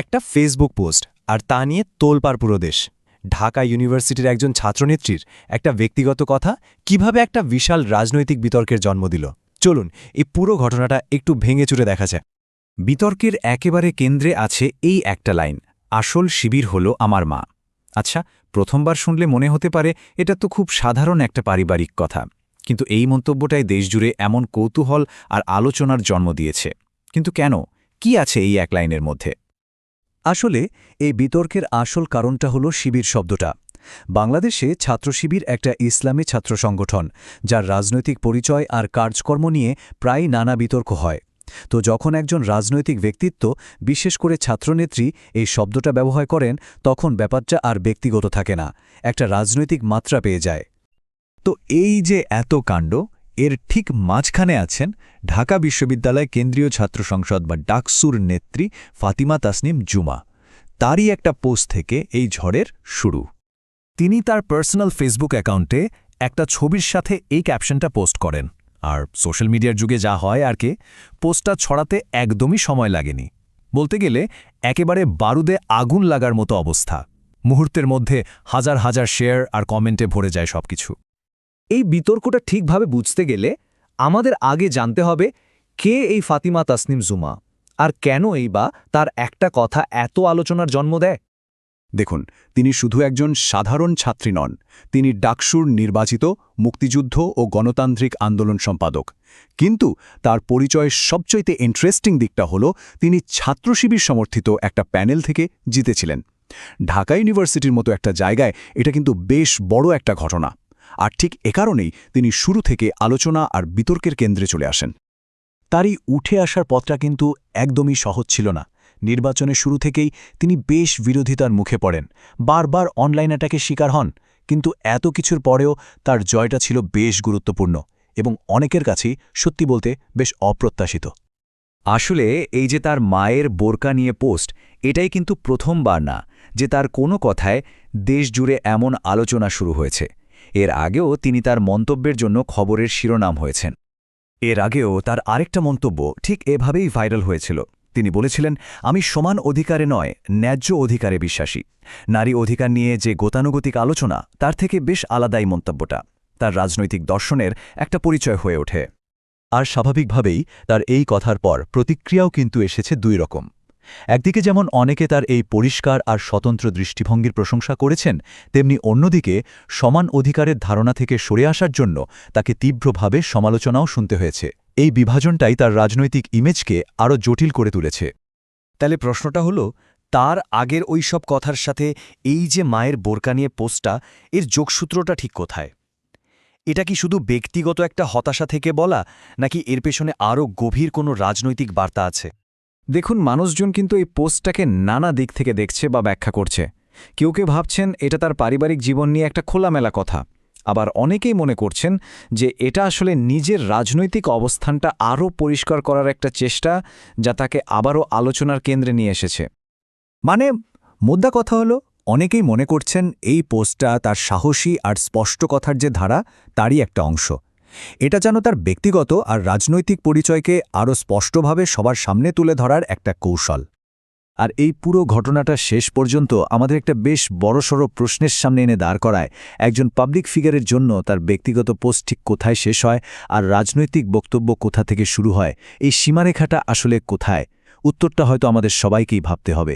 একটা Facebook post আর তা নিয়ে তোলপাড় পুরো দেশ। ঢাকা ইউনিভার্সিটির একজন ছাত্রনেত্রীর একটা ব্যক্তিগত কথা, কীভাবে একটা বিশাল রাজনৈতিক বিতর্কের জন্ম দিল। চলুন, এই পুরো ঘটনাটা একটু ভেঙে চুরে দেখা যায় বিতর্কের একেবারে কেন্দ্রে আছে এই একটা লাইন, আসল শিবির হল আমার মা। আচ্ছা প্রথমবার শুনলে মনে হতে পারে এটা তো খুব সাধারণ একটা পারিবারিক কথা, কিন্তু এই মন্তব্যটাই দেশজুড়ে এমন কৌতূহল আর আলোচনার জন্ম দিয়েছে। কিন্তু কেন? কি আছে এই এক লাইনের মধ্যে? আসলে, এই বিতর্কের আসল কারণটা হল শিবির শব্দটা। বাংলাদেশে ছাত্র শিবির একটা ইসলামী ছাত্র সংগঠন, যার রাজনৈতিক পরিচয় আর কার্যকর্ম নিয়ে প্রায় নানা বিতর্ক হয়। তো যখন একজন রাজনৈতিক ব্যক্তিত্ব, বিশেষ করে ছাত্রনেত্রী, এই শব্দটা ব্যবহার করেন, তখন ব্যাপারটা আর ব্যক্তিগত থাকে না। একটা রাজনৈতিক মাত্রা পেয়ে যায়। তো এই যে এত কাণ্ড এর ঠিক মাঝখানে আছেন ঢাকা বিশ্ববিদ্যালয় কেন্দ্রীয় ছাত্র সংসদ বা ডাকসুর নেত্রী ফাতিমা তাসনিম জুমা। তারই একটা পোস্ট থেকে এই ঝড়ের শুরু। তিনি তার পার্সোনাল ফেসবুক অ্যাকাউন্টে একটা ছবির সাথে এই ক্যাপশনটা পোস্ট করেন। আর সোশ্যাল মিডিয়ার যুগে যা হয় আর কে, পোস্টটা ছড়াতে একদমই সময় লাগেনি। বলতে গেলে একেবারে বারুদে আগুন লাগার মতো অবস্থা। মুহূর্তের মধ্যে হাজার হাজার শেয়ার আর কমেন্টে ভরে যায় সবকিছু। এই বিতর্কটা ঠিকভাবে বুঝতে গেলে আমাদের আগে জানতে হবে, কে এই ফাতিমা তাসনিম জুমা? আর কেন এই বা তার একটা কথা এত আলোচনার জন্ম দেয়? দেখুন, তিনি শুধু একজন সাধারণ ছাত্রী নন, তিনি ডাকসুর নির্বাচিত, মুক্তিযুদ্ধ ও গণতান্ত্রিক আন্দোলন সম্পাদক। কিন্তু তার পরিচয়ের সবচাইতে ইন্টারেস্টিং দিকটা হল, তিনি ছাত্রশিবির সমর্থিত একটা প্যানেল থেকে জিতেছিলেন। ঢাকা ইউনিভার্সিটির মতো একটা জায়গায় এটা কিন্তু বেশ বড় একটা ঘটনা। আর ঠিক এ কারণেই তিনি শুরু থেকে আলোচনা আর বিতর্কের কেন্দ্রে চলে আসেন। তারই উঠে আসার পথটা কিন্তু একদমই সহজ ছিল না। নির্বাচনের শুরু থেকেই তিনি বেশ বিরোধিতার মুখে পড়েন। বারবার অনলাইন অ্যাটাকের শিকার হন, কিন্তু এত কিছুর পরেও তার জয়টা ছিল বেশ গুরুত্বপূর্ণ এবং অনেকের কাছেই সত্যি বলতে বেশ অপ্রত্যাশিত। আসলে এই যে তার মায়ের বোরকা নিয়ে পোস্ট, এটাই কিন্তু প্রথমবার না যে তার কোনো কথায় দেশ জুড়ে এমন আলোচনা শুরু হয়েছে। এর আগেও তিনি তার মন্তব্যের জন্য খবরের শিরোনাম হয়েছেন। এর আগেও তার আরেকটা মন্তব্য ঠিক এভাবেই ভাইরাল হয়েছিল। তিনি বলেছিলেন, আমি সমান অধিকারে নয়, ন্যায্য অধিকারে বিশ্বাসী। নারী অধিকার নিয়ে যে গতানুগতিক আলোচনা, তার থেকে বেশ আলাদাই মন্তব্যটা। তার রাজনৈতিক দর্শনের একটা পরিচয় হয়ে ওঠে। আর স্বাভাবিকভাবেই তার এই কথার পর প্রতিক্রিয়াও কিন্তু এসেছে দুই রকম। একদিকে যেমন অনেকে তার এই পরিষ্কার আর স্বতন্ত্র দৃষ্টিভঙ্গির প্রশংসা করেছেন, তেমনি অন্যদিকে সমান অধিকারের ধারণা থেকে সরে আসার জন্য তাকে তীব্রভাবে সমালোচনাও শুনতে হয়েছে। এই বিভাজনটাই তার রাজনৈতিক ইমেজকে আরও জটিল করে তুলেছে। তাহলে প্রশ্নটা হলো, তার আগের ওই সব কথার সাথে এই যে মায়ের বোরকা নিয়ে পোস্টটা, এর যোগসূত্রটা ঠিক কোথায়? এটা কি শুধু ব্যক্তিগত একটা হতাশা থেকে বলা, নাকি এর পেছনে আরও গভীর কোনো রাজনৈতিক বার্তা আছে? দেখুন, মানুষজন কিন্তু এই পোস্টটাকে নানা দিক থেকে দেখছে বা ব্যাখ্যা করছে। কেউ কেউ ভাবছেন এটা তার পারিবারিক জীবন নিয়ে একটা খোলামেলা কথা। আবার অনেকেই মনে করছেন যে এটা আসলে নিজের রাজনৈতিক অবস্থানটা আরও পরিষ্কার করার একটা চেষ্টা যা তাকে আবারও আলোচনার কেন্দ্রে নিয়ে এসেছে। মানে মুদ্রা কথা হলো, অনেকেই মনে করছেন এই পোস্টটা তার সাহসী আর স্পষ্ট কথার যে ধারা, তারই একটা অংশ। এটা যেন তার ব্যক্তিগত আর রাজনৈতিক পরিচয়কে আরও স্পষ্টভাবে সবার সামনে তুলে ধরার একটা কৌশল। আর এই পুরো ঘটনাটা শেষ পর্যন্ত আমাদের একটা বেশ বড়সড় প্রশ্নের সামনে এনে দাঁড় করায়। একজন পাবলিক ফিগারের জন্য তার ব্যক্তিগত পোস্ট ঠিক কোথায় শেষ হয় আর রাজনৈতিক বক্তব্য কোথা থেকে শুরু হয়, এই সীমারেখাটা আসলে কোথায়? উত্তরটা হয়তো আমাদের সবাইকেই ভাবতে হবে।